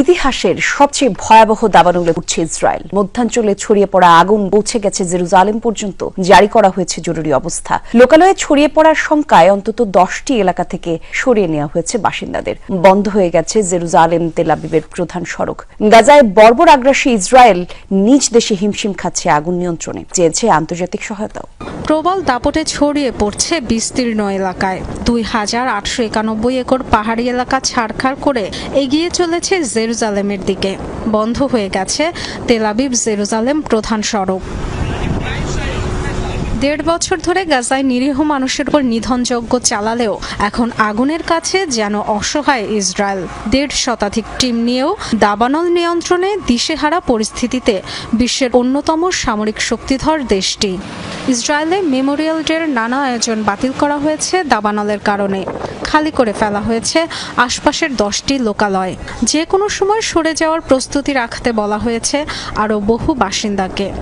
ইতিহাসের সবচেয়ে ভয়াবহ দাবানলে উঠছে ইসরায়েল। মধ্যাঞ্চলে ছড়িয়ে পড়া আগুন পৌঁছে গেছে জেরুজালেম পর্যন্ত। জারি করা হয়েছে জরুরি অবস্থা। লোকালয়ে ছড়িয়ে পড়ার শঙ্কায় অন্তত দশটি এলাকা থেকে সরিয়ে নেওয়া হয়েছে বাসিন্দাদের। বন্ধ হয়ে গেছে জেরুজালেম তেলাবিবের প্রধান সড়ক। গাজায় বর্বর আগ্রাসী ইসরায়েল নিজ দেশে হিমশিম খাচ্ছে আগুন নিয়ন্ত্রণে। চেয়েছে আন্তর্জাতিক সহায়তাও। প্রবল দাপটে ছড়িয়ে পড়ছে বিস্তীর্ণ এলাকায়। দুই হাজার আটশো একানব্বই একর পাহাড়ি এলাকা ছাড়খাড় করে এগিয়ে চলেছে জেরুজালেমের দিকে। বন্ধ হয়ে গেছে তেলাবিব জেরুজালেম প্রধান সড়ক। দেড় বছর ধরে গাজায় নিরীহ মানুষের উপর নিধনযজ্ঞ চালালেও এখন আগুনের কাছে যেন অসহায় ইসরায়েল। দেড় শতাধিক টিম নিয়েও দাবানল নিয়ন্ত্রণে দিশেহারা পরিস্থিতিতে বিশ্বের অন্যতম সামরিক শক্তিধর দেশটি। ইসরায়েলে মেমোরিয়াল ডের নানা আয়োজন বাতিল করা হয়েছে দাবানলের কারণে। খালি করে ফেলা হয়েছে আশপাশের দশটি লোকালয়। যে কোনো সময় সরে যাওয়ার প্রস্তুতি রাখতে বলা হয়েছে আরও বহু বাসিন্দাকে।